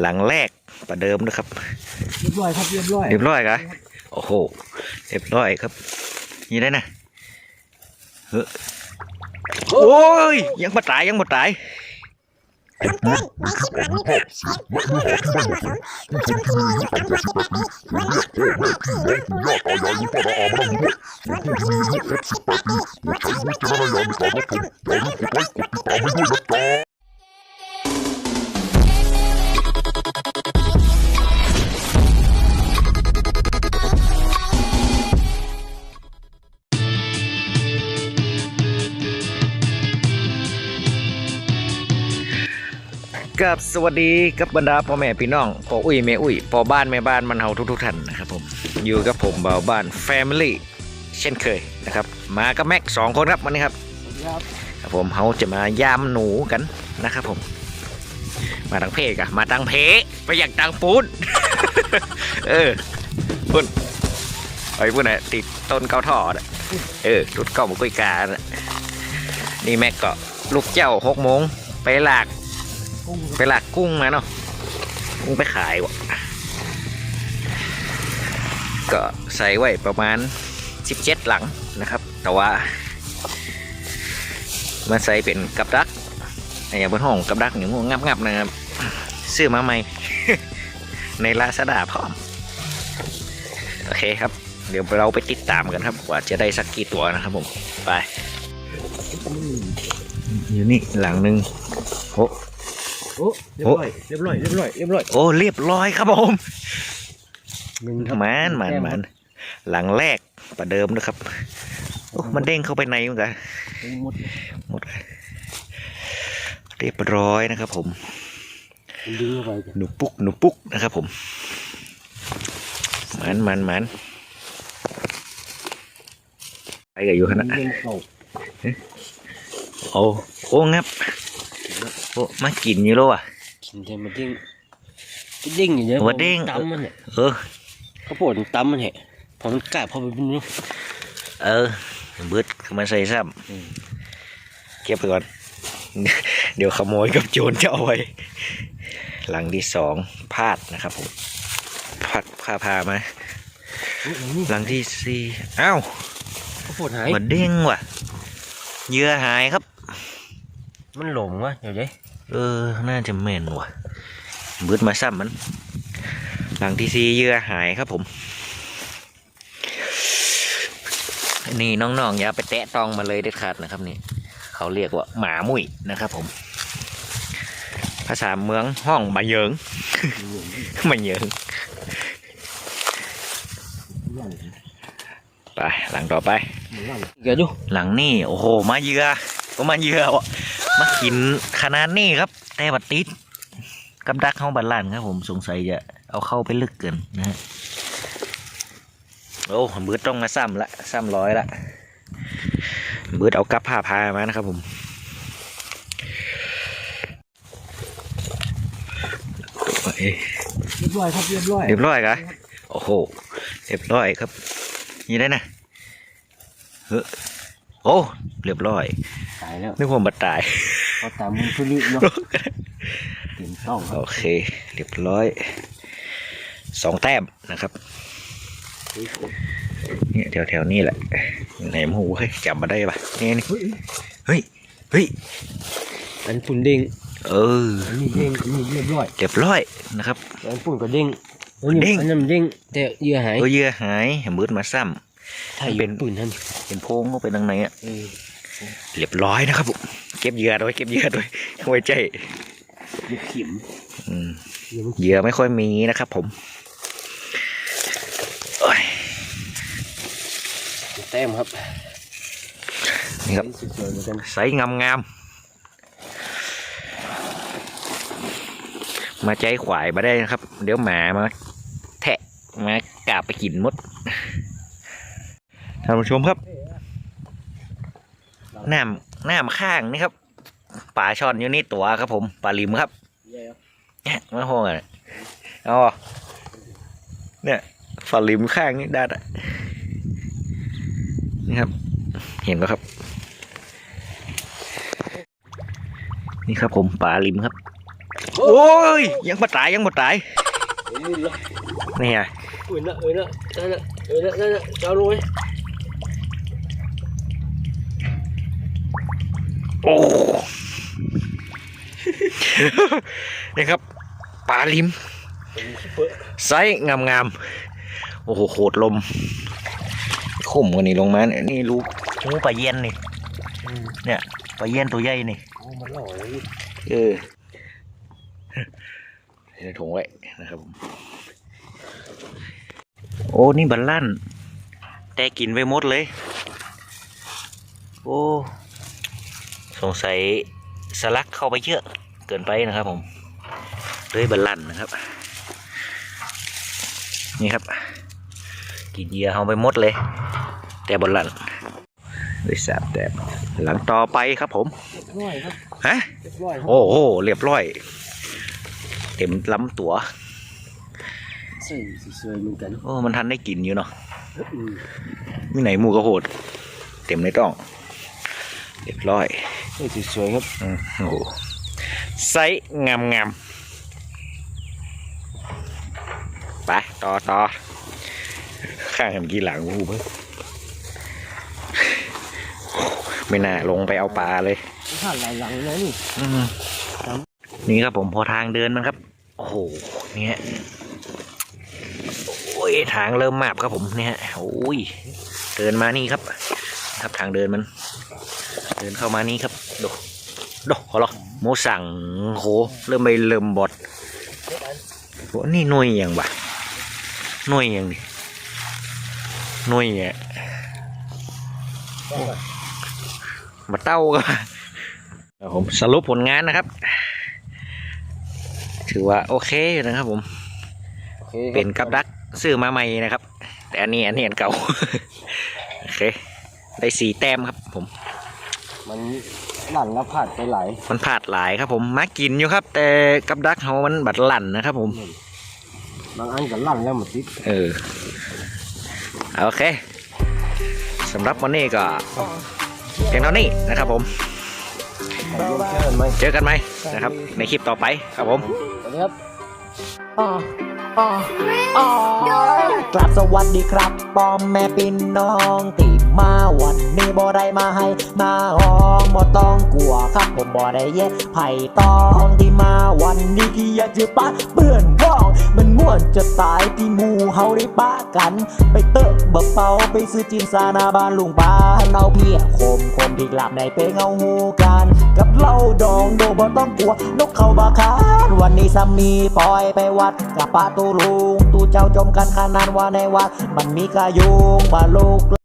หลังแรกประเดิมนะครับ เรียบร้อยครับเรียบร้อยเรียบร้อยกะโอ้โหเรียบร้อยครับนี่ได้นะเฮ้อโอ้ยยังบ่ตายยังบ่ตายคำเตือนในคลิปอาจมีภาพเสียงและเนื้อหาที่ไม่เหมาะสมผู้ชมที่มีอายุต่ำกว่า18ปีควรละเว้นที่มีผู้ย่าตายายมีพ่อและอาไม่ต้องรู้ส่วนผู้ที่มีอายุเกิน18ปีโปรดใช้วิจารณญาณในการรับชมอย่าลืมกดไลค์กดติดตามให้ด้วยนะจ๊ะ กับสวัสดีกับบรรดาพ่อแม่พี่น้องพ่ออุ้ยแม่อุ้ยพ่อบ้านแม่บ้านมันเฮาทุกๆท่านนะครับผมอยู่กับผมเบาบ้าน Family เช่นเคยนะครับ มากับแม็กสองคนครับวันนี้ครับครับครับผมเขาจะมายามหนูกันนะครับผม มาตังเพกอะมาตังเพไปอยากตังปูนเออพุ่นไอ้พุ่นน่ะติดต้นเก้าท่อน่ะเออตุดเก้าบุกยกาน่ะนี่แม็กก็ลูกเจ้าหกโมงไปหลาก กุ้งไปหลากกุ้งมาเนาะกุ้งไปขายวะก็ใส่ไว้ประมาณ 17 หลังนะครับ แต่ว่ามาใส่เป็นกับดักไอ้อย่างบนห้องกับดักอย่างงับงับๆนะครับซื้อมาใหม่ ในลาซาด้าพร้อม โอเคครับ เดี๋ยวเราไปติดตามกันครับ ว่าจะได้สักกี่ตัวนะครับผมไปอยู่นี่หลังหนึ่งโอ้ โอ้เรียบร้อยเรียบร้อยเรียบร้อยเรียบร้อยโอ้เรียบร้อยครับผมหนึ่งครับหมันหมันหมันหลังแรกประเดิมนะครับโอ้มันเด้งเข้าไปในเหมือนกันหมดหมดเรียบร้อยนะครับ ผมมันดึงเข้าไปจ้ะหนูปุ๊กหนูปุ๊กนะครับ ผมหมันหมันหมันไปกับอยู่ขนาดเด้งเข้าโอ้โอ้งับ โอ้มากินอยู่แล้วอะกินแต่มันเด้งมันเด้งอยู่เนี่ยหัวเด้งตำมันเนี่ยเออข้าวโพดมันตำมันแหะพอมันกล้าพอไปเป็นนู้นเออเบิดเข้ามาใส่ซ้ำเก็บไปก่อน เดี๋ยวขโมยกับโจรจะเอาไว้ หลังที่สองพลาดนะครับผมพลาดพาพามาอุ๊ยอันนี้หลังที่สี่อ้าวข้าวโพดหายมันเด้งว่ะเหยื่อหายครับ มันหลงวะเดี๋ยวเจ๊เออ น่าจะแม่นว่ะเบิดมาซ้ำมัน หลังที่สี่เหยื่อหายครับผม นี่น้องๆอย่าไปแตะตองมาเลยเด็ดขาดนะครับนี่ เขาเรียกว่าหมามุ้ยนะครับผม ภาษาเมืองห้องมาเยิงมาเยิงไปหลังต่อไปเดี๋ยวดูหลังนี่โอ้โหมาเยือก็มาเยือวะ มากินขนาดนี้ครับ แต่บัดติดกับดักเข้าบัดลานครับผมสงสัยจะเอาเข้าไปลึกเกินนะฮะโอ้เบืดต้องมาซ้ำละซ้ำร้อยละเบืดเอากับผ้าพามานะครับผมเอ้ยเรียบร้อยครับเรียบร้อยเรียบร้อยกะโอ้โหเรียบร้อยครับนี่ได้นะเฮ้อโอ้เรียบร้อย ตายแล้วนึกว่าบัดตายพอตามมือทุลิเนาะเต็มต้องครัโอบเค เรียบร้อยสองแต้มนะครับเนี่ยแถวแถวๆนี้แหละไหนมหูเฮ้ยจำมาได้ปะนี่นี่เฮ้ยเฮ้ยเฮ้ยอันปุ่นเด้งเอออันนี้เด้งอันนี้เรียบร้อยเรียบร้อยนะครับอันปุ่นก็เด้งอันนี้เด้งอันนั้นเด้งแต่เหยื่อหายเออเหยื่อหายมืดมาซ้ถ้าอยู่เป็นปุ่นท่านำเป็นโพรงเข้าไปทางในอะเออ เรียบร้อยนะครับผมเก็บเหยื่อด้วยเก็บเหยื่อด้วยไว้ใจลูกเข็มอืมเหยื่อมันเหยื่อไม่ค่อยมีนะครับ ผมโอ้ยแต้มครับนี่ครับสวยๆเหมือนกันใสงามงามๆมาใจขวายมาได้นะครับ เดี๋ยวหมามาแทะมากราบไปกินมดท่านผู้ชมครับ น้ำน้ำข้างนี่ครับปลาช่อนอยู่นี่ตัวครับผมปลาลิมครับเนี่ยมาห้องอะเอาอะเนี่ยปลาลิมข้างนี่ได้อะนี่ครับ เห็นก็ครับ นี่ครับผมปลาลิมครับ โอ้ยยังบ่ตายยังบ่ตายเอ้ยละนี่ไงเอ้ยละเอ้ยละนั่นละเอ้ยละนั่นละเจ้าลงไหม โอ้นี่ครับปลาลิมเป็นขี้เปื้อไซส์งามๆ โอ้โหโหดลมข่มกว่านี้ลงมาเนี่ยนี่ลูกหูปลาเย็นนี่เนี่ยปลาเย็นตัวใหญ่นี่โอ้มันหล่อเลยเออในถุงไว้นะครับผมโอ้นี่บัลลั่นแต่กินไปหมดเลย โอ้ สงสัยสลักเข้าไปเยอะเกินไปนะครับผมเลยบัลลั่นนะครับ นี่ครับกินเหยื่อเอาไปหมดเลย แต่บัลลั่นเลยสามแต้มหลังต่อไปครับผมเรียบร้อยครับฮะเรียบร้อยครับโอ้โหเรียบร้อย เต็มลำตัวใส่สวยๆเหมือนกันโอ้มันทันได้กินอยู่เนาะอืมมีไหนหมูกระโหด เต็มในต้อง เรียบร้อยใส่สวยๆครับอืมโอ้โหไซส์งามงามๆไปต่อต่อข้างกันกี่หลังหูเพิ่งไม่น่าลงไปเอาปลาเลยผ่านหลายหลังเลยนี่อืมครับนี่ครับผมพอทางเดินมันครับ โอ้โหเนี่ยโอ้ยทางเริ่มมาบครับผมเนี่ยโอ้ยเดินมานี่ครับ ครับทางเดินมัน เดินเข้ามานี่ครับดูดูขอรอโมสั่งโหเริ่มไปเริ่มบอดโหนี่หน่วยอย่างวะหน่วยอย่างนี่หน่วยอะมาเต้าก็ครับผมสรุปผลงานนะครับ ถือว่าโอเคอยู่นะครับผมโอเคเป็นกับดักซื้อมาใหม่นะครับ แต่อันนี้อันนี้อันเก่า โอเค ได้สี่แต้มครับ ผม มันหลั่นแล้วผ่านไปหลายมันผาดหลายครับผมมากินอยู่ครับ แต่กับดักเขามันบัดหลั่นนะครับ ผม บางอันก็หลั่นแล้วหมดติดเออโอเคสำหรับวันนี้ก็เพียงเท่านี้นะครับ ผมไปเยี่ยมเชิญไหมเจอกันไหมนะครับ ในคลิปต่อไปครับผม สวัสดีครับ กลับสวัสดีครับป้อมแม่ปินน้องติ มาวันนี้บ่ได้มาให้ มาห้องบ่ต้องกลัวครับผมบ่ได้เย็ดไผ่ตองที่มาวันนี้ที่อยากจะปะเปื่อนว่องมันม่วนจะตายที่หมู่เฮาได้ปะกัน ไปเตอะบะเป่าไปซื้อจินซานาบ้านลุงปานเอาเพียคมคมที่กลับในเป้งเอาหูกัน กับเหล้าดองโดบ่ต้องกลัวนกเขาบาคานวันนี้สามีปล่อยไปวัดกับป้าตูลุงตูเจ้าจมกันขนาดว่าในวัด มันมีกระยุงบาลูก